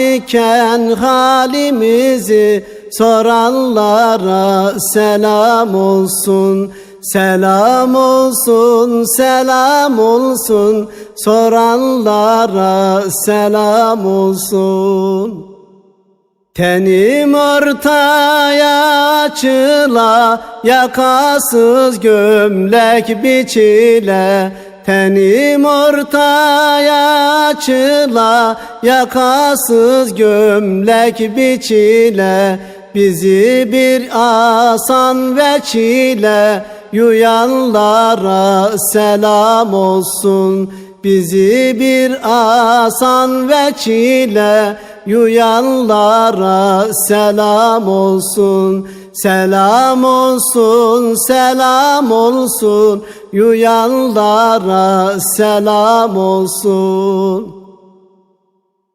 iken halimizi soranlara selam olsun. Selam olsun, selam olsun, soranlara selam olsun. Tenim ortaya açıla, yakasız gömlek biçile. Tenim ortaya açıla, yakasız gömlek biçile. Bizi bir asan ve çile, yuyanlara selam olsun. Bizi bir asan ve çile, yuyanlara selam olsun. Selam olsun, selam olsun, yuyanlara selam olsun.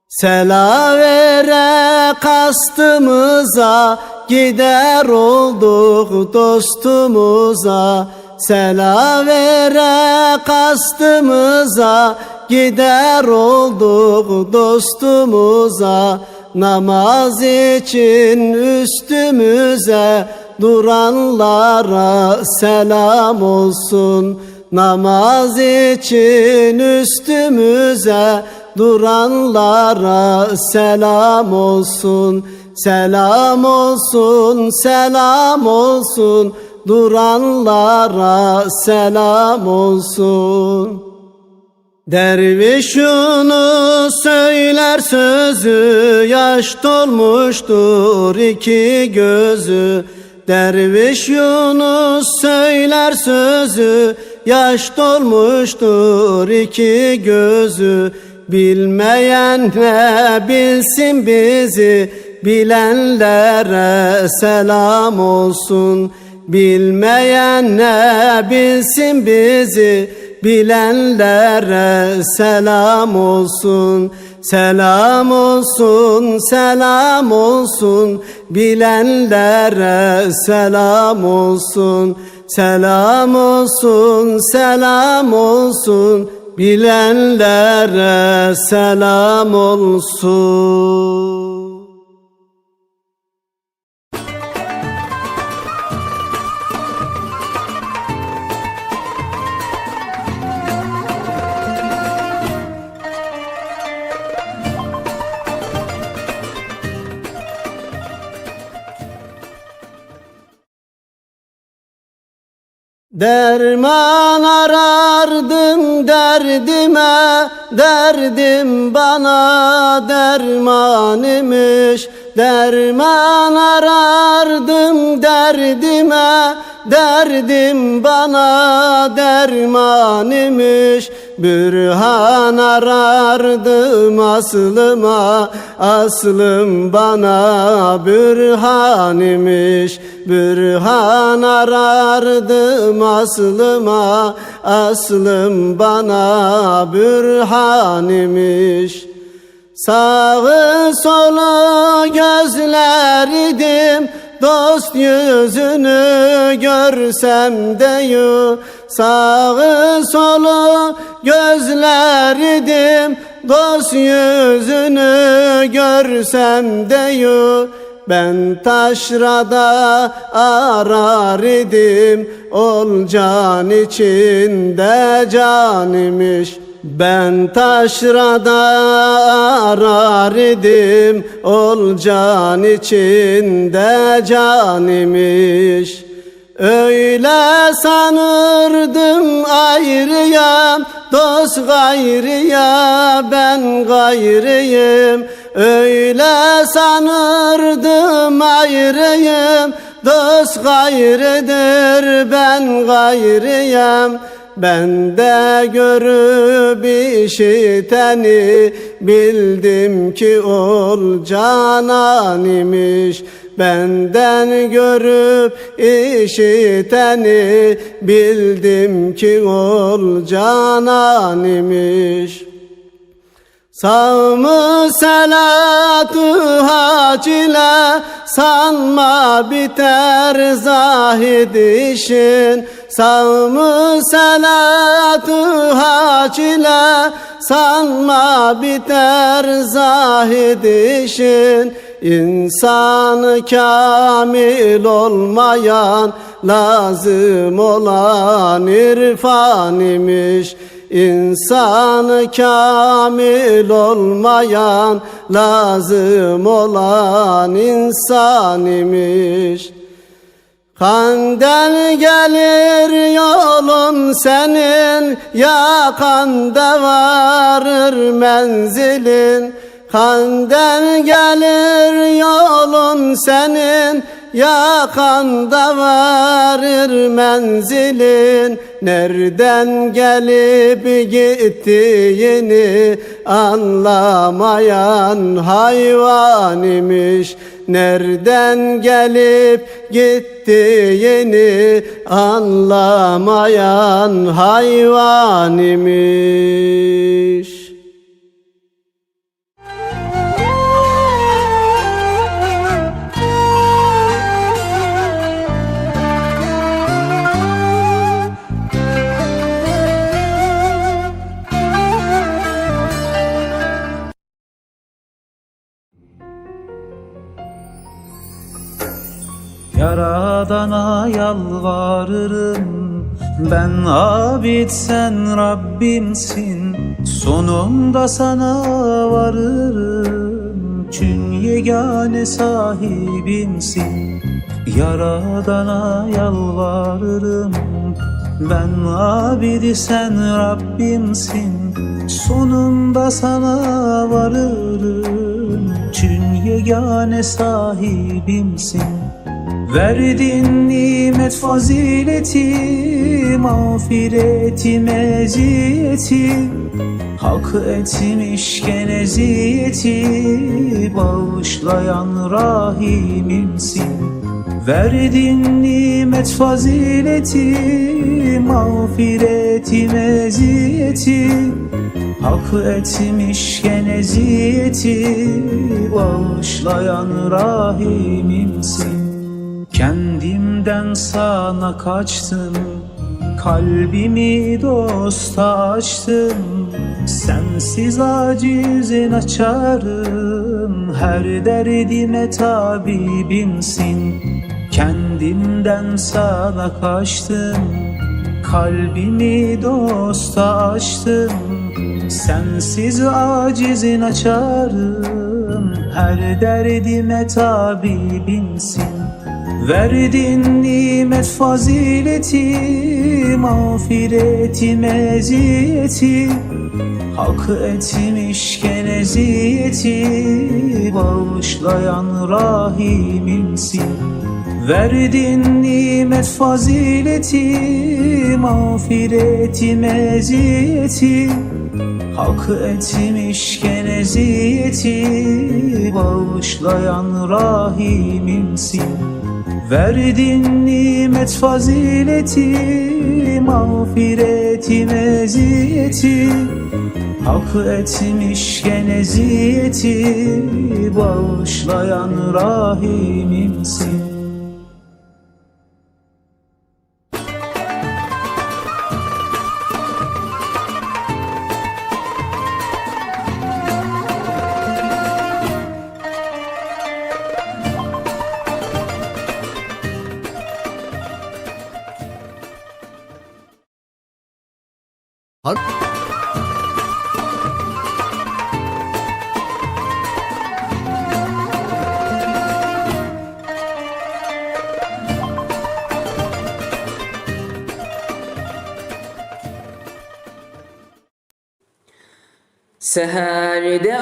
Selavere kastımıza gider olduk dostumuza. Selavere kastımıza gider olduk dostumuza Namaz için üstümüze duranlara selam olsun. Namaz için üstümüze duranlara selam olsun. Selam olsun, selam olsun. Duranlara selam olsun Derviş Yunus söyler sözü Yaş dolmuştur iki gözü. Derviş Yunus söyler sözü Yaş dolmuştur iki gözü. Bilmeyen ne bilsin bizi Bilenlere selam olsun. Bilmeyen ne bilsin bizi Bilenlere selam olsun Selam olsun, selam olsun. Bilenlere selam olsun Selam olsun, selam olsun. Bilenlere selam olsun Derman arardım derdime, derdim bana derman imiş. Derman arardım derdime, derdim bana derman imiş. Bürhan arardım aslıma, aslım bana bürhan imiş. Bürhan arardım aslıma, aslım bana bürhan imiş. Sağı solu gözler idim, dost yüzünü görsem de. Sağı solu gözler idim, dost yüzünü görsem de yu. Ben taşrada arar idim Ol can içinde can imiş Ben taşrada arar idim Ol can içinde can imiş Öyle sanırdım ayrıyam Dost gayrıya ben gayrıyım. Öyle sanırdım ayrıyım Dost gayrıdır ben gayrıyım ben de görüp işiteni bildim ki ol canan imiş. Benden görüp işiteni bildim ki ol canan imiş. Sağ mı salatu hac sanma biter zahid işin. Sağ mı salatu hac sanma biter zahid işin. İnsanı kamil olmayan lazım olan irfan imiş İnsanı kamil olmayan lazım olan insan imiş. Kandel gelir yolun senin yakanda varır menzilin. Kandel gelir yolun senin yakanda varır menzilin Nereden gelip gittiğini anlamayan hayvan imiş. Nereden gelip gittiğini anlamayan hayvan imiş Yaradana yalvarırım. Ben abid sen Rabbimsin. Sonunda sana varırım. Çün yegane sahibimsin. Yaradana yalvarırım. Ben abidi sen Rabbimsin. Sonunda sana varırım. Çün yegane sahibimsin Verdin nimet fazileti, mağfireti meziyeti Hak etmişken eziyeti, bağışlayan rahimimsin. Verdin nimet fazileti, mağfireti meziyeti Hak etmişken eziyeti, bağışlayan rahimimsin Kendimden sana kaçtım Kalbimi dosta açtım. Sensiz acizin açarım Her derdime tabibimsin Kendimden sana kaçtım Kalbimi dosta açtım. Sensiz acizin açarım Her derdime tabibimsin Verdin nimet fazileti, mağfireti meziyeti Hak etmişken eziyeti, bağışlayan rahimimsin. Verdin nimet fazileti, mağfireti meziyeti Hak etmişken eziyeti, bağışlayan rahimimsin Verdin nimet fazileti, mağfireti meziyeti Hak etmişken eziyeti, bağışlayan rahimimsin Seherde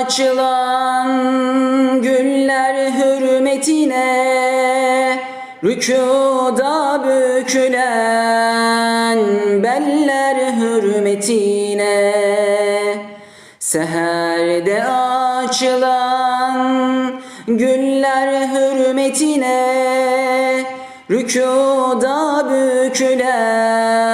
açılan güller hürmetine Rükuda bükülen beller hürmetine Seherde açılan güller hürmetine Rükuda bükülen